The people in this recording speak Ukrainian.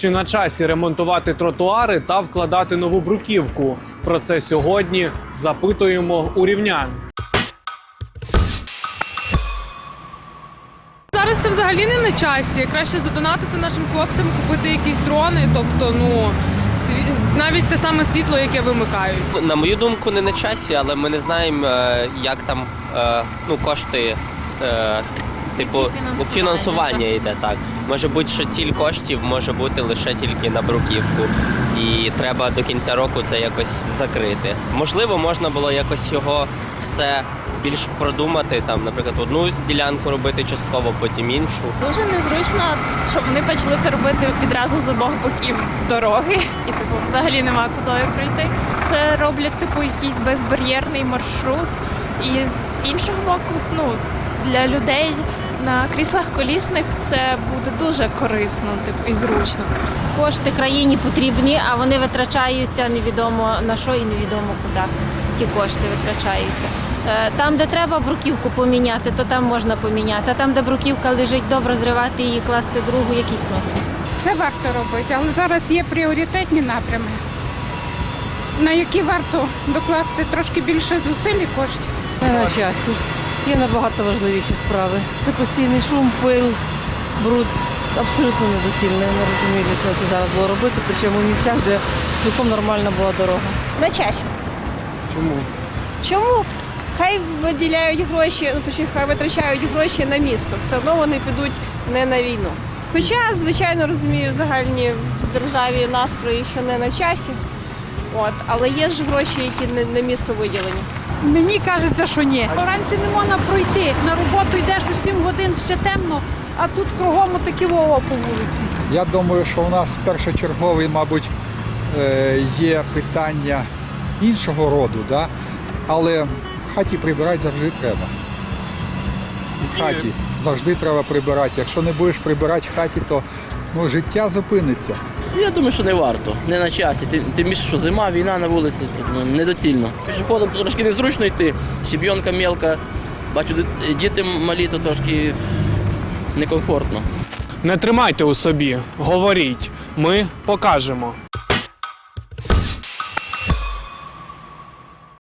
Чи на часі ремонтувати тротуари та вкладати нову бруківку? Про це сьогодні запитуємо у рівнян. Зараз це взагалі не на часі. Краще задонатити нашим хлопцям, купити якісь дрони, тобто, ну сві- навіть те саме світло, яке вимикають. На мою думку, не на часі, але ми не знаємо, е, як там е, ну, кошти е, типу фінансування йде так. Може бути, що ціль коштів може бути лише тільки на бруківку, і треба до кінця року це якось закрити. Можливо, можна було якось його все більш продумати. Там, наприклад, одну ділянку робити частково, потім іншу. Дуже незручно, що вони почали це робити відразу з обох боків дороги, і типу взагалі нема куди пройти. Це роблять типу якийсь безбар'єрний маршрут. І з іншого боку, ну для людей на кріслах колісних це буде дуже корисно, типу і зручно. Кошти країні потрібні, а вони витрачаються невідомо на що і невідомо куди ті кошти витрачаються. Е, Там, де треба бруківку поміняти, то там можна поміняти. А там, де бруківка лежить, добре зривати її, класти другу, який смисл? Це варто робити, але зараз є пріоритетні напрями, на які варто докласти трошки більше зусиль і коштів. Не на часі. Є набагато важливіші справи. Це постійний шум, пил, бруд. Абсолютно недоцільно. Я не розумію, для чого це зараз було робити, причому в місцях, де цілком нормальна була дорога. На часі. Чому? Чому? Хай виділяють гроші, ну точніше, хай витрачають гроші на місто. Все одно вони підуть не на війну. Хоча, звичайно, розумію загальні в державі настрої, що не на часі. От, але є ж гроші, які не на місто виділені. Мені кажеться, що ні. Вранці не можна пройти. На роботу йдеш у 7 годин ще темно, а тут кругом такі вова по вулиці. Я думаю, що у нас першочерговий, мабуть, е, є питання іншого роду, да? але в хаті прибирати завжди треба. В хаті завжди треба прибирати. Якщо не будеш прибирати в хаті, то ну, життя зупиниться. Я думаю, що не варто, не на часі. Тим, більше, що зима, війна на вулиці, ну, недоцільно. Пішоходом трошки незручно йти, щебйонка мелка. Бачу, діти малі, то трошки некомфортно. Не тримайте у собі, говоріть. Ми покажемо.